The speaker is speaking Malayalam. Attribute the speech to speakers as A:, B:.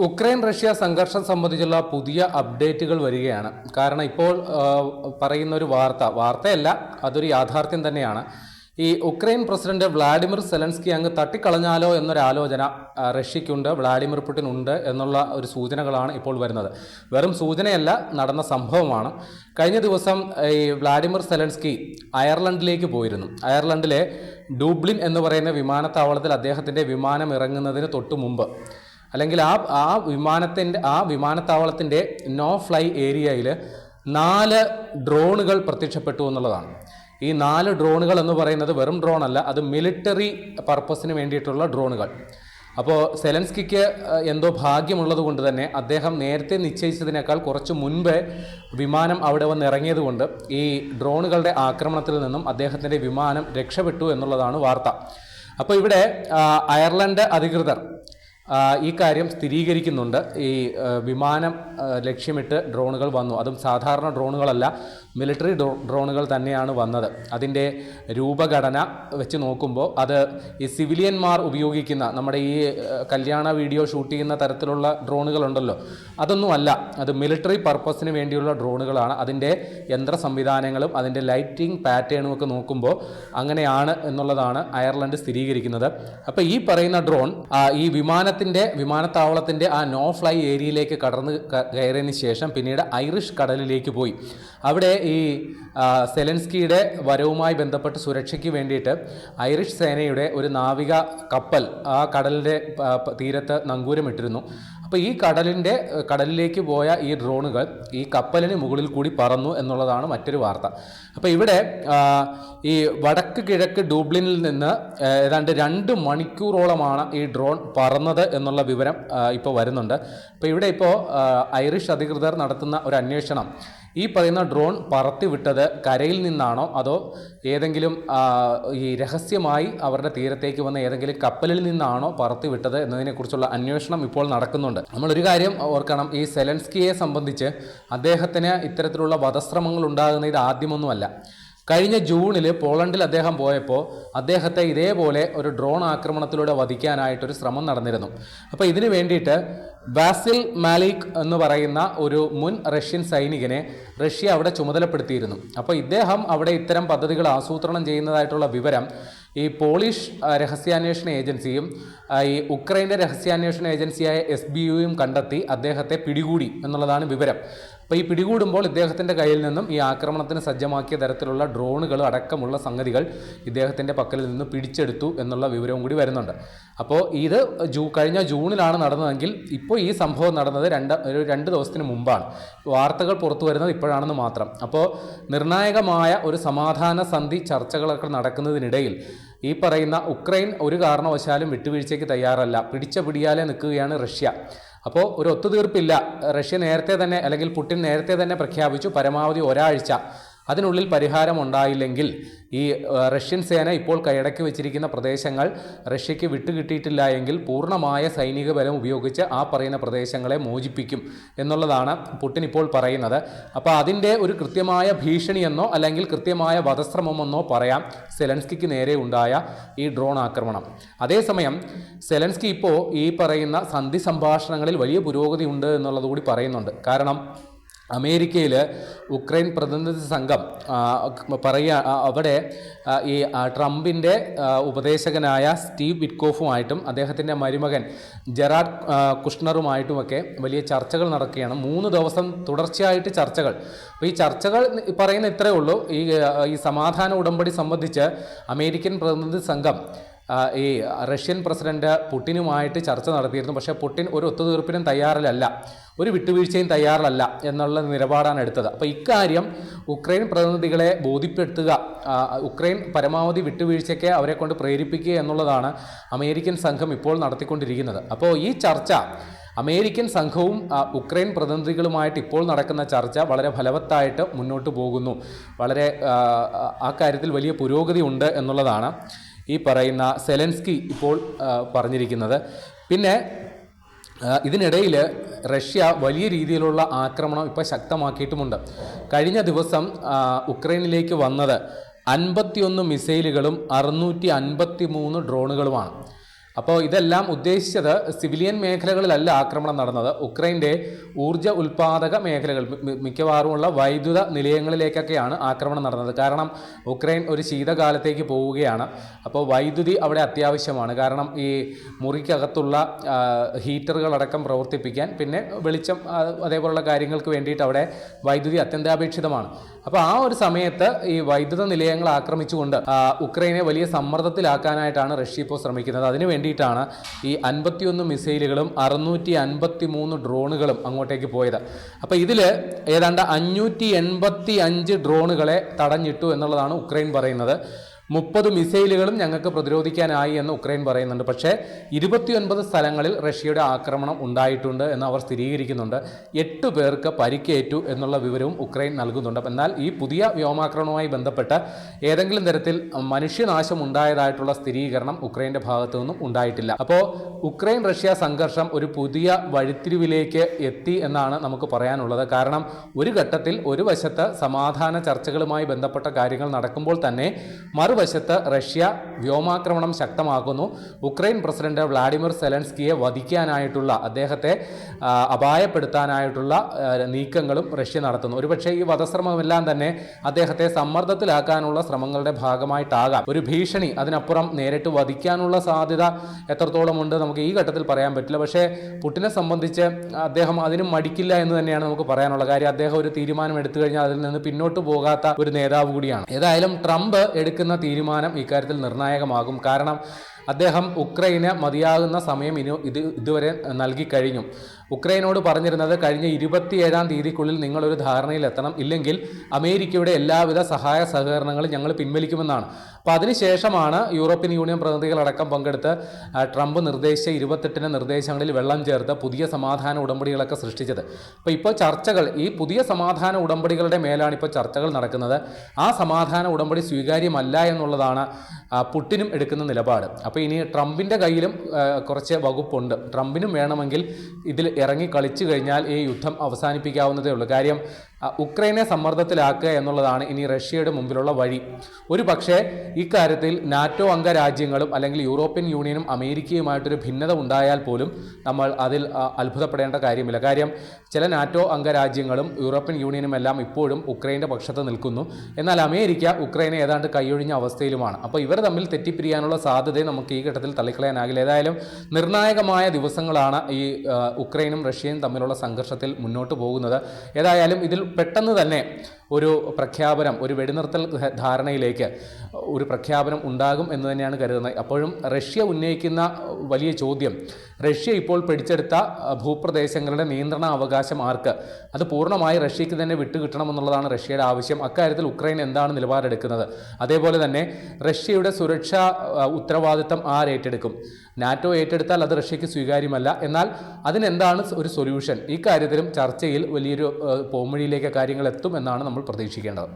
A: ഉക്രൈൻ റഷ്യ സംഘർഷം സംബന്ധിച്ചുള്ള പുതിയ അപ്ഡേറ്റുകൾ വരികയാണ്. കാരണം ഇപ്പോൾ പറയുന്ന ഒരു വാർത്ത വാർത്തയല്ല അതൊരു യാഥാർത്ഥ്യം തന്നെയാണ്. ഈ ഉക്രൈൻ പ്രസിഡന്റ് വ്ളാഡിമിർ സെലൻസ്കി അങ്ങ് തട്ടിക്കളഞ്ഞാലോ എന്നൊരു ആലോചന റഷ്യയ്ക്കുണ്ട് വ്ളാഡിമിർ പുടിൻ ഉണ്ട് എന്നുള്ള ഒരു സൂചനകളാണ് ഇപ്പോൾ വരുന്നത്. വെറും സൂചനയല്ല നടന്ന സംഭവമാണ്. കഴിഞ്ഞ ദിവസം ഈ വ്ളാഡിമിർ സെലൻസ്കി അയർലൻഡിലേക്ക് പോയിരുന്നു. അയർലൻഡിലെ ഡൂബ്ലിൻ എന്ന് പറയുന്ന വിമാനത്താവളത്തിൽ അദ്ദേഹത്തിന്റെ വിമാനം ഇറങ്ങുന്നതിന് തൊട്ടു മുമ്പ് അല്ലെങ്കിൽ ആ ആ വിമാനത്തിന്റെ ആ വിമാനത്താവളത്തിന്റെ നോ ഫ്ലൈ ഏരിയയിൽ നാല് ഡ്രോണുകൾ പ്രത്യക്ഷപ്പെട്ടു എന്നുള്ളതാണ്. ഈ നാല് ഡ്രോണുകൾ എന്ന് പറയുന്നത് വെറും ഡ്രോൺ അല്ല അത് മിലിറ്ററി പർപ്പസിന് വേണ്ടിയിട്ടുള്ള ഡ്രോണുകൾ അപ്പോൾ സെലൻസ്കിക്ക് എന്തോ ഭാഗ്യമുള്ളത് കൊണ്ട് തന്നെ അദ്ദേഹം നേരത്തെ നിശ്ചയിച്ചതിനേക്കാൾ കുറച്ച് മുൻപേ വിമാനം അവിടെ വന്ന് ഇറങ്ങിയത് കൊണ്ട് ഈ ഡ്രോണുകളുടെ ആക്രമണത്തിൽ നിന്നും അദ്ദേഹത്തിന്റെ വിമാനം രക്ഷപ്പെട്ടു എന്നുള്ളതാണ് വാർത്ത. അപ്പോൾ ഇവിടെ അയർലൻഡ് അധികൃതർ ഈ കാര്യം സ്ഥിരീകരിക്കുന്നുണ്ട്. ഈ വിമാനം ലക്ഷ്യമിട്ട് ഡ്രോണുകൾ വന്നു. അതും സാധാരണ ഡ്രോണുകളല്ല മിലിറ്ററി ഡ്രോ ഡ്രോണുകൾ തന്നെയാണ് വന്നത്. അതിന്റെ രൂപഘടന വെച്ച് നോക്കുമ്പോൾ അത് ഈ സിവിലിയന്മാർ ഉപയോഗിക്കുന്ന നമ്മുടെ ഈ കല്യാണ വീഡിയോ ഷൂട്ട് ചെയ്യുന്ന തരത്തിലുള്ള ഡ്രോണുകളുണ്ടല്ലോ. അതൊന്നുമല്ല അത് മിലിറ്ററി പർപ്പസിന് വേണ്ടിയുള്ള ഡ്രോണുകളാണ്. അതിന്റെ യന്ത്ര സംവിധാനങ്ങളും അതിന്റെ ലൈറ്റിംഗ് പാറ്റേണും ഒക്കെ നോക്കുമ്പോൾ അങ്ങനെയാണ് എന്നുള്ളതാണ് അയർലൻഡ് സ്ഥിരീകരിക്കുന്നത്. അപ്പോൾ ഈ പറയുന്ന ഡ്രോൺ ഈ ഈ വിമാനത്തിന്റെ വിമാനത്താവളത്തിന്റെ ആ നോ ഫ്ലൈ ഏരിയയിലേക്ക് കടന്ന് കയറിയതിന് ശേഷം പിന്നീട് ഐറിഷ് കടലിലേക്ക് പോയി. അവിടെ ഈ സെലൻസ്കിയുടെ വരവുമായി ബന്ധപ്പെട്ട് സുരക്ഷയ്ക്ക് വേണ്ടിയിട്ട് ഐറിഷ് സേനയുടെ ഒരു നാവിക കപ്പൽ ആ കടലിന്റെ തീരത്ത് നങ്കൂരമിട്ടിരുന്നു. അപ്പോൾ ഈ കടലിന്റെ കടലിലേക്ക് പോയ ഈ ഡ്രോണുകൾ ഈ കപ്പലിന് മുകളിൽ കൂടി പറന്നു എന്നുള്ളതാണ് മറ്റൊരു വാർത്ത. അപ്പോൾ ഇവിടെ ഈ വടക്ക് കിഴക്ക് ഡൂബ്ലിനിൽ നിന്ന് ഏതാണ്ട് രണ്ട് മണിക്കൂറോളമാണ് ഈ ഡ്രോൺ പറന്നത് എന്നുള്ള വിവരം ഇപ്പോൾ വരുന്നുണ്ട്. അപ്പോൾ ഇവിടെ ഇപ്പോൾ ഐറിഷ് അധികൃതർ നടത്തുന്ന ഒരു അന്വേഷണം. ഈ പറയുന്ന ഡ്രോൺ പറത്തിവിട്ടത് കരയിൽ നിന്നാണോ? അതോ ഏതെങ്കിലും ഈ രഹസ്യമായി അവരുടെ തീരത്തേക്ക് വന്ന ഏതെങ്കിലും കപ്പലിൽ നിന്നാണോ പറത്തിവിട്ടത് എന്നതിനെക്കുറിച്ചുള്ള അന്വേഷണം ഇപ്പോൾ നടക്കുന്നുണ്ട്. നമ്മളൊരു കാര്യം ഓർക്കണം. ഈ സെലൻസ്കിയെ സംബന്ധിച്ച് അദ്ദേഹത്തിന് ഇത്തരത്തിലുള്ള വധശ്രമങ്ങൾ ഉണ്ടാകുന്ന ഇത് ആദ്യമൊന്നുമല്ല. കഴിഞ്ഞ ജൂണിൽ പോളണ്ടിൽ അദ്ദേഹം പോയപ്പോൾ അദ്ദേഹത്തെ ഇതേപോലെ ഒരു ഡ്രോൺ ആക്രമണത്തിലൂടെ വധിക്കാനായിട്ടൊരു ശ്രമം നടന്നിരുന്നു. അപ്പോൾ ഇതിനു വേണ്ടിയിട്ട് ബാസിൽ മാലിക് എന്ന് പറയുന്ന ഒരു മുൻ റഷ്യൻ സൈനികനെ റഷ്യ അവിടെ ചുമതലപ്പെടുത്തിയിരുന്നു. അപ്പോൾ ഇദ്ദേഹം അവിടെ ഇത്തരം പദ്ധതികൾ ആസൂത്രണം ചെയ്യുന്നതായിട്ടുള്ള വിവരം ഈ പോളിഷ് രഹസ്യാന്വേഷണ ഏജൻസിയും ഈ ഉക്രൈന്റെ രഹസ്യാന്വേഷണ ഏജൻസിയായ എസ് ബി യുയും കണ്ടെത്തി അദ്ദേഹത്തെ പിടികൂടി എന്നുള്ളതാണ് വിവരം. അപ്പോൾ ഈ പിടികൂടുമ്പോൾ ഇദ്ദേഹത്തിന്റെ കയ്യിൽ നിന്നും ഈ ആക്രമണത്തിന് സജ്ജമാക്കിയ തരത്തിലുള്ള ഡ്രോണുകൾ അടക്കമുള്ള സംഗതികൾ ഇദ്ദേഹത്തിന്റെ പക്കലിൽ നിന്ന് പിടിച്ചെടുത്തു എന്നുള്ള വിവരവും കൂടി വരുന്നുണ്ട്. അപ്പോൾ ഇത് ജൂ കഴിഞ്ഞ ജൂണിലാണ് നടന്നതെങ്കിൽ ഇപ്പോൾ ഈ സംഭവം നടന്നത് രണ്ട് ഒരു രണ്ട് ദിവസത്തിന് മുമ്പാണ്. വാർത്തകൾ പുറത്തു വരുന്നത് ഇപ്പോഴാണെന്ന് മാത്രം. അപ്പോൾ നിർണായകമായ ഒരു സമാധാന സന്ധി ചർച്ചകളൊക്കെ നടക്കുന്നതിനിടയിൽ ഈ പറയുന്ന ഉക്രൈൻ ഒരു കാരണവശാലും വിട്ടുവീഴ്ചയ്ക്ക് തയ്യാറല്ല. പിടിച്ച പിടിയാലെ നിൽക്കുകയാണ് റഷ്യ. അപ്പോൾ ഒരു ഒത്തുതീർപ്പില്ല. റഷ്യ നേരത്തെ തന്നെ അല്ലെങ്കിൽ പുടിൻ നേരത്തെ തന്നെ പ്രഖ്യാപിച്ചു. പരമാവധി ഒരാഴ്ച അതിനുള്ളിൽ പരിഹാരം ഉണ്ടായില്ലെങ്കിൽ ഈ റഷ്യൻ സേന ഇപ്പോൾ കൈയടക്കി വെച്ചിരിക്കുന്ന പ്രദേശങ്ങൾ റഷ്യയ്ക്ക് വിട്ടുകിട്ടിയിട്ടില്ല എങ്കിൽ പൂർണമായ സൈനിക ബലം ഉപയോഗിച്ച് ആ പറയുന്ന പ്രദേശങ്ങളെ മോചിപ്പിക്കും എന്നുള്ളതാണ് പുടിൻ ഇപ്പോൾ പറയുന്നത്. അപ്പോൾ അതിന്റെ ഒരു കൃത്യമായ ഭീഷണിയെന്നോ അല്ലെങ്കിൽ കൃത്യമായ വധശ്രമമെന്നോ പറയാം സെലൻസ്കിക്ക് നേരെ ഉണ്ടായ ഈ ഡ്രോൺ ആക്രമണം. അതേസമയം സെലൻസ്കി ഇപ്പോൾ ഈ പറയുന്ന സന്ധി സംഭാഷണങ്ങളിൽ വലിയ പുരോഗതി ഉണ്ട് എന്നുള്ളത് കൂടി പറയുന്നുണ്ട്. കാരണം അമേരിക്കയിൽ ഉക്രൈൻ പ്രതിനിധി സംഘം പറയ പറയുക അവിടെ ഈ ട്രംപിന്റെ ഉപദേശകനായ സ്റ്റീവ് വിറ്റ്കോഫുമായിട്ടും അദ്ദേഹത്തിന്റെ മരുമകൻ ജെറാഡ് കുഷ്ണറുമായിട്ടുമൊക്കെ വലിയ ചർച്ചകൾ നടക്കുകയാണ്. മൂന്ന് ദിവസം തുടർച്ചയായിട്ട് ചർച്ചകൾ. അപ്പോൾ ഈ ചർച്ചകൾ പറയുന്ന ഇത്രയേ ഉള്ളൂ. ഈ ഈ സമാധാന ഉടമ്പടി സംബന്ധിച്ച് അമേരിക്കൻ പ്രതിനിധി സംഘം ഈ റഷ്യൻ പ്രസിഡന്റ് പുട്ടിനുമായിട്ട് ചർച്ച നടത്തിയിരുന്നു. പക്ഷേ പുട്ടിൻ ഒരു ഒത്തുതീർപ്പിനും തയ്യാറിലല്ല. ഒരു വിട്ടുവീഴ്ചയും തയ്യാറിലല്ല എന്നുള്ള നിലപാടാണ് എടുത്തത്. അപ്പോൾ ഇക്കാര്യം ഉക്രൈൻ പ്രതിനിധികളെ ബോധ്യപ്പെടുത്തുക ഉക്രൈൻ പരമാവധി വിട്ടുവീഴ്ചയ്ക്ക് അവരെ കൊണ്ട് പ്രേരിപ്പിക്കുക എന്നുള്ളതാണ് അമേരിക്കൻ സംഘം ഇപ്പോൾ നടത്തിക്കൊണ്ടിരിക്കുന്നത്. അപ്പോൾ ഈ ചർച്ച അമേരിക്കൻ സംഘവും ഉക്രൈൻ പ്രതിനിധികളുമായിട്ട് ഇപ്പോൾ നടക്കുന്ന ചർച്ച വളരെ ഫലവത്തായിട്ട് മുന്നോട്ട് പോകുന്നു. വളരെ ആ, കാര്യത്തിൽ വലിയ പുരോഗതി ഉണ്ട് എന്നുള്ളതാണ് ഈ പറയുന്ന സെലൻസ്കി ഇപ്പോൾ പറഞ്ഞിരിക്കുന്നത്. പിന്നെ ഇതിനിടയിൽ റഷ്യ വലിയ രീതിയിലുള്ള ആക്രമണം ഇപ്പോൾ ശക്തമാക്കിയിട്ടുമുണ്ട്. കഴിഞ്ഞ ദിവസം ഉക്രൈനിലേക്ക് വന്നത് അൻപത്തിയൊന്ന് മിസൈലുകളും അറുന്നൂറ്റി അൻപത്തി മൂന്ന് ഡ്രോണുകളുമാണ്. അപ്പോൾ ഇതെല്ലാം ഉദ്ദേശിച്ചത് സിവിലിയൻ മേഖലകളിലല്ല ആക്രമണം നടന്നത്. ഉക്രൈന്റെ ഊർജ ഉൽപാദക മേഖലകൾ മിക്കവാറുമുള്ള വൈദ്യുത നിലയങ്ങളിലേക്കൊക്കെയാണ് ആക്രമണം നടന്നത്. കാരണം ഉക്രൈൻ ഒരു ശീതകാലത്തേക്ക് പോവുകയാണ്. അപ്പോൾ വൈദ്യുതി അവിടെ അത്യാവശ്യമാണ്. കാരണം ഈ മുറിക്കകത്തുള്ള ഹീറ്ററുകളടക്കം പ്രവർത്തിപ്പിക്കാൻ പിന്നെ വെളിച്ചം അതേപോലുള്ള കാര്യങ്ങൾക്ക് വേണ്ടിയിട്ട് അവിടെ വൈദ്യുതി അത്യന്താപേക്ഷിതമാണ്. അപ്പോൾ ആ ഒരു സമയത്ത് ഈ വൈദ്യുത നിലയങ്ങൾ ആക്രമിച്ചുകൊണ്ട് ഉക്രൈനെ വലിയ സമ്മർദ്ദത്തിലാക്കാനായിട്ടാണ് റഷ്യ ഇപ്പോൾ ശ്രമിക്കുന്നത്. അതിനു വേണ്ടിയിട്ടാണ് ഈ അൻപത്തിയൊന്ന് മിസൈലുകളും അറുന്നൂറ്റി അൻപത്തി മൂന്ന് ഡ്രോണുകളും അങ്ങോട്ടേക്ക് പോയത്. അപ്പോൾ ഇതിൽ ഏതാണ്ട് അഞ്ഞൂറ്റി എൺപത്തി അഞ്ച് ഡ്രോണുകളെ തടഞ്ഞിട്ടു എന്നുള്ളതാണ് ഉക്രൈൻ പറയുന്നത്. മുപ്പത് മിസൈലുകളും ഞങ്ങൾക്ക് പ്രതിരോധിക്കാനായി എന്ന് ഉക്രൈൻ പറയുന്നുണ്ട്. പക്ഷേ ഇരുപത്തിയൊൻപത് സ്ഥലങ്ങളിൽ റഷ്യയുടെ ആക്രമണം ഉണ്ടായിട്ടുണ്ട് എന്ന് അവർ സ്ഥിരീകരിക്കുന്നുണ്ട്. എട്ട് പേർക്ക് പരിക്കേറ്റു എന്നുള്ള വിവരവും ഉക്രൈൻ നൽകുന്നുണ്ട്. എന്നാൽ ഈ പുതിയ വ്യോമാക്രമണവുമായി ബന്ധപ്പെട്ട് ഏതെങ്കിലും തരത്തിൽ മനുഷ്യനാശം ഉണ്ടായതായിട്ടുള്ള സ്ഥിരീകരണം ഉക്രൈന്റെ ഭാഗത്തു നിന്നും ഉണ്ടായിട്ടില്ല. അപ്പോൾ ഉക്രൈൻ റഷ്യ സംഘർഷം ഒരു പുതിയ വഴിത്തിരിവിലേക്ക് എത്തി എന്നാണ് നമുക്ക് പറയാനുള്ളത്. കാരണം ഒരു ഘട്ടത്തിൽ ഒരു വശത്ത് സമാധാന ചർച്ചകളുമായി ബന്ധപ്പെട്ട കാര്യങ്ങൾ നടക്കുമ്പോൾ തന്നെ മറുവശത്ത് റഷ്യ വ്യോമാക്രമണം ശക്തമാക്കുന്നു. ഉക്രൈൻ പ്രസിഡന്റ് വ്ളാഡിമിർ സെലൻസ്കിയെ വധിക്കാനായിട്ടുള്ള അദ്ദേഹത്തെ അപായപ്പെടുത്താനായിട്ടുള്ള നീക്കങ്ങളും റഷ്യ നടത്തുന്നു. ഒരുപക്ഷെ ഈ വധശ്രമമെല്ലാം തന്നെ അദ്ദേഹത്തെ സമ്മർദ്ദത്തിലാക്കാനുള്ള ശ്രമങ്ങളുടെ ഭാഗമായിട്ടാകാം. ഒരു ഭീഷണി അതിനപ്പുറം നേരിട്ട് വധിക്കാനുള്ള സാധ്യത എത്രത്തോളം ഉണ്ട് നമുക്ക് ഈ ഘട്ടത്തിൽ പറയാൻ പറ്റില്ല. പക്ഷേ പുട്ടിനെ സംബന്ധിച്ച് അദ്ദേഹം അതിനും മടിക്കില്ല എന്ന് തന്നെയാണ് നമുക്ക് പറയാനുള്ള കാര്യം. അദ്ദേഹം ഒരു തീരുമാനം എടുത്തു കഴിഞ്ഞാൽ അതിൽ നിന്ന് പിന്നോട്ട് പോകാത്ത ഒരു നേതാവ് കൂടിയാണ്. ഏതായാലും ട്രംപ് എടുക്കുന്ന തീരുമാനം ഇക്കാര്യത്തിൽ നിർണായകമാകും. കാരണം അദ്ദേഹം ഉക്രൈന് മതിയാകുന്ന സമയം ഇനി ഇത് ഇതുവരെ നൽകി കഴിഞ്ഞു. ഉക്രൈനോട് പറഞ്ഞിരുന്നത് കഴിഞ്ഞ ഇരുപത്തിയേഴാം തീയതിക്കുള്ളിൽ നിങ്ങളൊരു ധാരണയിലെത്തണം. ഇല്ലെങ്കിൽ അമേരിക്കയുടെ എല്ലാവിധ സഹായ സഹകരണങ്ങളും ഞങ്ങൾ പിൻവലിക്കുമെന്നാണ്. അപ്പോൾ അതിനുശേഷമാണ് യൂറോപ്യൻ യൂണിയൻ പ്രതിനിധികളടക്കം പങ്കെടുത്ത് ട്രംപ് നിർദ്ദേശിച്ച ഇരുപത്തെട്ടിന് നിർദ്ദേശങ്ങളിൽ വെള്ളം ചേർത്ത് പുതിയ സമാധാന ഉടമ്പടികളൊക്കെ സൃഷ്ടിച്ചത്. അപ്പോൾ ഇപ്പോൾ ചർച്ചകൾ ഈ പുതിയ സമാധാന ഉടമ്പടികളുടെ മേലാണ് ഇപ്പോൾ ചർച്ചകൾ നടക്കുന്നത്. ആ സമാധാന ഉടമ്പടി സ്വീകാര്യമല്ല എന്നുള്ളതാണ് പുട്ടിനും എടുക്കുന്ന നിലപാട്. അപ്പോൾ ഇനി ട്രംപിന്റെ കയ്യിലും കുറച്ച് വകുപ്പുണ്ട്. ട്രംപിനും വേണമെങ്കിൽ ഇതിൽ ഇറങ്ങി കളിച്ചു കഴിഞ്ഞാൽ ഈ യുദ്ധം അവസാനിപ്പിക്കാവുന്നതേ ഉള്ളൂ. കാര്യം ഉക്രൈനെ സമ്മർദ്ദത്തിലാക്കുക എന്നുള്ളതാണ് ഇനി റഷ്യയുടെ മുമ്പിലുള്ള വഴി. ഒരു പക്ഷേ ഇക്കാര്യത്തിൽ നാറ്റോ അംഗരാജ്യങ്ങളും അല്ലെങ്കിൽ യൂറോപ്യൻ യൂണിയനും അമേരിക്കയുമായിട്ടൊരു ഭിന്നത ഉണ്ടായാൽ പോലും നമ്മൾ അതിൽ അത്ഭുതപ്പെടേണ്ട കാര്യമില്ല. കാര്യം ചില നാറ്റോ അംഗരാജ്യങ്ങളും യൂറോപ്യൻ യൂണിയനും എല്ലാം ഇപ്പോഴും ഉക്രൈന്റെ പക്ഷത്ത് നിൽക്കുന്നു. എന്നാൽ അമേരിക്ക ഉക്രൈനെ ഏതാണ്ട് കൈയൊഴിഞ്ഞ അവസ്ഥയിലുമാണ്. അപ്പോൾ ഇവർ തമ്മിൽ തെറ്റിപ്പിരിയാനുള്ള സാധ്യതയെ നമുക്ക് ഈ ഘട്ടത്തിൽ തള്ളിക്കളയാനാകില്ല. ഏതായാലും നിർണായകമായ ദിവസങ്ങളാണ് ഈ ഉക്രൈനും റഷ്യയും തമ്മിലുള്ള സംഘർഷത്തിൽ മുന്നോട്ട് പോകുന്നത്. ഏതായാലും ഇതിൽ പെട്ടെന്ന് തന്നെ ഒരു പ്രഖ്യാപനം ഒരു വെടിനിർത്തൽ ധാരണയിലേക്ക് ഒരു പ്രഖ്യാപനം ഉണ്ടാകും എന്ന് തന്നെയാണ് കരുതുന്നത്. അപ്പോഴും റഷ്യ ഉന്നയിക്കുന്ന വലിയ ചോദ്യം റഷ്യ ഇപ്പോൾ പിടിച്ചെടുത്ത ഭൂപ്രദേശങ്ങളുടെ നിയന്ത്രണ അവകാശം ആർക്ക്? അത് പൂർണമായി റഷ്യക്ക് തന്നെ വിട്ടുകിട്ടണമെന്നുള്ളതാണ് റഷ്യയുടെ ആവശ്യം. അക്കാര്യത്തിൽ ഉക്രൈൻ എന്താണ് നിലപാടെടുക്കുന്നത്? അതേപോലെ തന്നെ റഷ്യയുടെ സുരക്ഷാ ഉത്തരവാദിത്തം ആര് ഏറ്റെടുക്കും? നാറ്റോ ഏറ്റെടുത്താൽ അത് റഷ്യക്ക് സ്വീകാര്യമല്ല. എന്നാൽ അതിനെന്താണ് ഒരു സൊല്യൂഷൻ? ഈ ചർച്ചയിൽ വലിയൊരു പോംവഴിയിലേക്ക് കാര്യങ്ങൾ എത്തും എന്നാണ് നമ്മൾ പ്രതീക്ഷിക്കേണ്ടത്